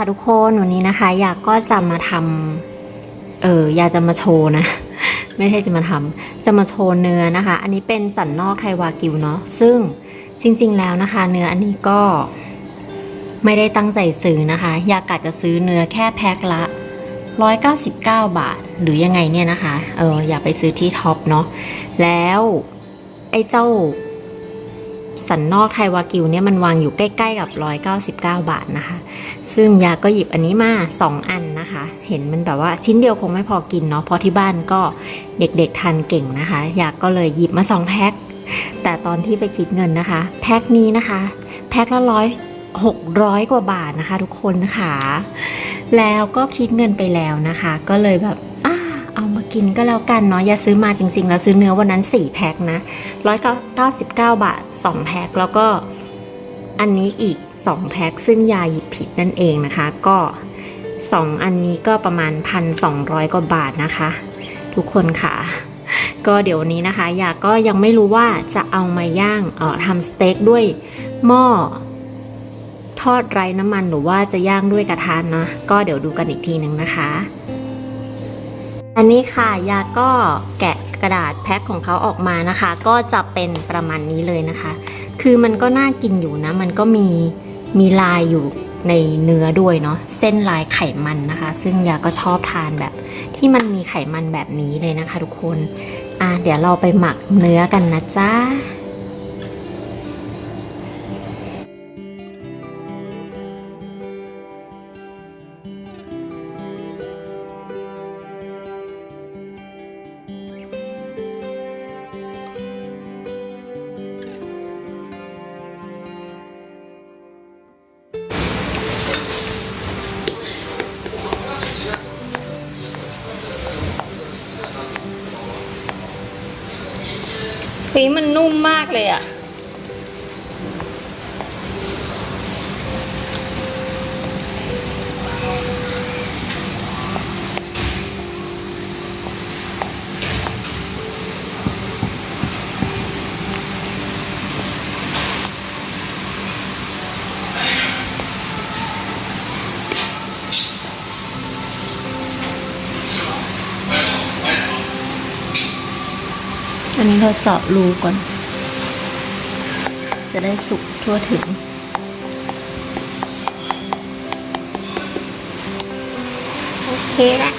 ค่ะทุกคนวันนี้นะคะ อยากก็จะมาทำเอออยากจะมาโชว์นะ ไม่ใช่จะมาทำจะมาโชว์เนื้อนะคะ อันนี้เป็นสันนอกไทวากิวเนาะซึ่งจริง ๆ แล้วนะคะ เนื้ออันนี้ก็ไม่ได้ตั้งใจซื้อนะคะ อยากกะจะซื้อเนื้อแค่แพ็คละ 199 บาท หรือยังไงเนี่ยนะคะ เอออย่าไปซื้อที่ท็อปเนาะแล้วไอ้เจ้า สันนอกไทยวากิวเนี่ยมันวางอยู่ใกล้ๆกับ 199 บาทนะคะ ซึ่งยาก็หยิบอันนี้มา 2 อันนะคะ เห็นมันแบบว่าชิ้นเดียวคงไม่พอกินเนาะเพราะที่บ้านก็เด็กๆทานเก่งนะคะยาก็เลยหยิบมา 2 แพ็คแต่ตอนที่ไปคิดเงินนะคะ แพ็คนี้นะคะ แพ็คละร้อยหกร้อยกว่าบาทนะคะ ทุกคนค่ะ แล้วก็คิดเงินไปแล้วนะคะ ก็เลยแบบอ่า เอามากินก็แล้วกันเนาะอย่าซื้อมาจริงๆ แล้วซื้อเนื้อวันนั้น 4 แพ็คนะ199 บาท 2 แพ็คแล้วก็อันนี้อีก 2 แพ็คซึ่งยาหยิบผิดนั่นเองนะคะ ก็ 2 อันนี้ก็ประมาณ 1,200 กว่าบาทนะคะ ทุกคนค่ะ ก็เดี๋ยวนนี้นะคะ ยาก็ยังไม่รู้ว่าจะเอามาย่างเอ่อทำสเต็กด้วยหม้อทอดไร้น้ำมันหรือว่าจะย่างด้วยกระทะนะ ก็เดี๋ยวดูกันอีกทีหนึ่งนะคะ อันนี้ค่ะยาก็แกะกระดาษแพ็คของเขาออกมานะคะ ก็จะเป็นประมาณนี้เลยนะคะ คือมันก็น่ากินอยู่นะ มันก็มีมีลายอยู่ในเนื้อด้วยเนาะเส้นลายไขมันนะคะ ซึ่งยาก็ชอบทานแบบ ที่มันมีไขมันแบบนี้เลยนะคะ ทุกคนอะเดี๋ยวเราไปหมักเนื้อกันนะจ๊ะ พีมันนุ่มมากเลยอะ เราเจาะรูก่อน จะได้สุกทั่วถึง โอเคละ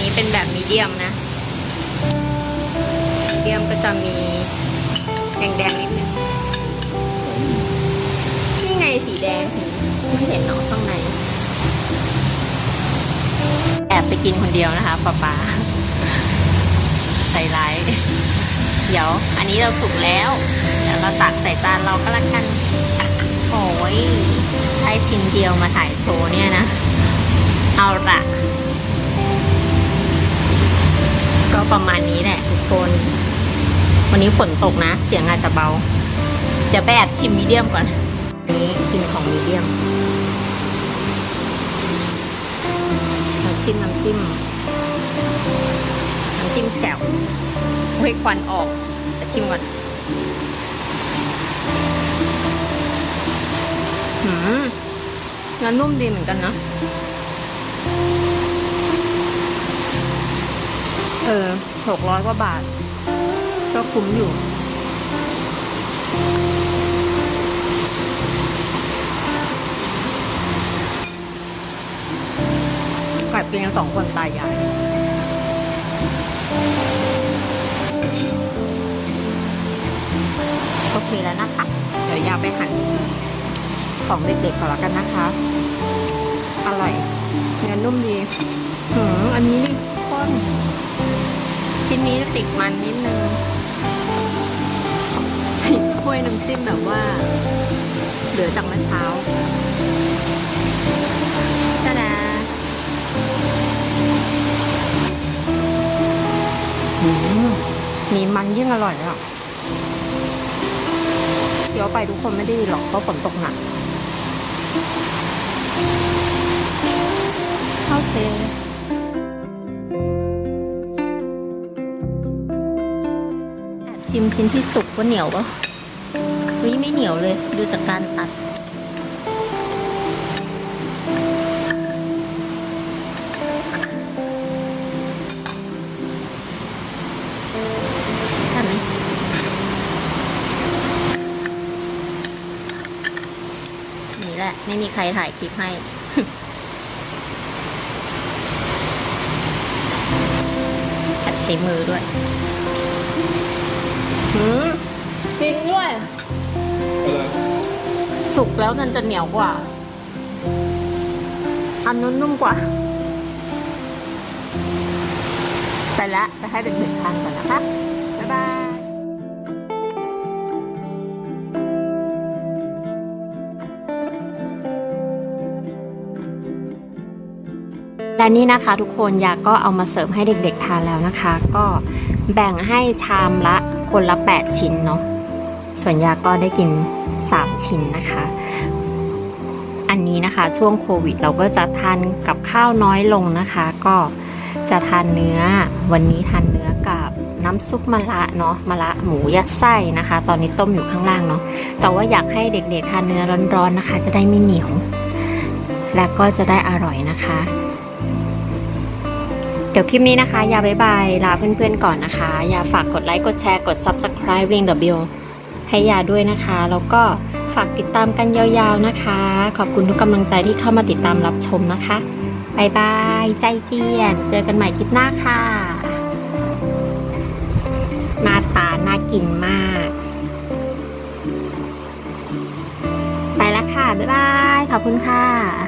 นี้เป็นแบบมีเดียมนะมีเดียมก็จะมีแดงๆนิดนึงนี่ไงสีแดงไม่เห็นเนาะข้างใน แอบไปกินคนเดียวนะคะป๊าป๊าใส่ร้ายเดี๋ยว อันนี้เราสุกแล้วเดี๋ยวเราตักใส่จานเราก็แล้วกันโอ้ยใช้ชิ้นเดียวมาถ่ายโชว์เนี่ยนะ เอาละ ประมาณนี้แหละทุกคน วันนี้ฝนตกนะ เสียงอาจจะเบาเดี๋ยวไปแอบชิมมีเดียมก่อน นี้กินของมีเดียมน้ำจิ้มน้ำจิ้มน้ำจิ้มแจ่วเฮ้ยควันออกจะชิมก่อนหืมเนื้อนุ่มดีเหมือนกันนะ เออหกร้อยกว่าบาท ก็คุ้มอยู่กัดกินกันสองคนตายายโอเคแล้วนะคะ เดี๋ยวยาวไปหั่นของเด็กๆก่อนแล้วกันนะคะ อร่อยเนื้อนุ่มดีหืมอันนี้นี่ข้น ชิ้นนี้จะติดมันนิดนึงถ้วยน้ำจิ้มแบบว่า เหลือจากเมื่อเช้าจ้าดาอืมมีมันยิ่งอร่อยอะเดี๋ยวไปทุกคนไม่ได้ยินหรอกเพราะฝนตกหนักโอเค ชิมชิ้นที่สุกว่าเหนียวปะเฮ้ยไม่เหนียวเลย ดูจากการตัดทันไมนี่แหละ ไม่มีใครถ่ายคลิปให้แอบใช้มือด้วย สุกแล้วมันจะเหนียวกว่า อันนู้นนุ่มกว่า ไปละจะให้เด็กๆทานก่อนนะคะ บ๊ายบายและนี่นะคะทุกคนยาก็เอามาเสิร์ฟให้เด็กๆทานแล้วนะคะ ก็แบ่งให้ชามละคนละ 8 ชิ้นเนาะ ส่วนยาก็ได้กิน 3 ชิ้นนะคะ อันนี้นะคะช่วงโควิด เราก็จะทานกับข้าวน้อยลงนะคะ ก็จะทานเนื้อวันนี้ทานเนื้อกับน้ำซุปมะระเนาะมะระหมูยัดไส้นะคะ ตอนนี้ต้มอยู่ข้างล่างเนาะแต่ว่าอยากให้เด็กๆทานเนื้อร้อนๆนะคะ จะได้ไม่เหนียวและก็จะได้อร่อยนะคะ เดี๋ยวคลิปนี้นะคะ ยาบายบายลาเพื่อนๆก่อนนะคะย่าฝากกดไลค์ กดแชร์ กด subscribe ring the bell ให้ยาด้วยนะคะ แล้วก็ฝากติดตามกันยาวๆนะคะ ขอบคุณทุกกำลังใจที่เข้ามาติดตามรับชมนะคะบายบายใจเจียน เจอกันใหม่คลิปหน้าค่ะหน้าตาน่ากินมาก ไปแล้วค่ะ บ๊ายบาย ขอบคุณค่ะ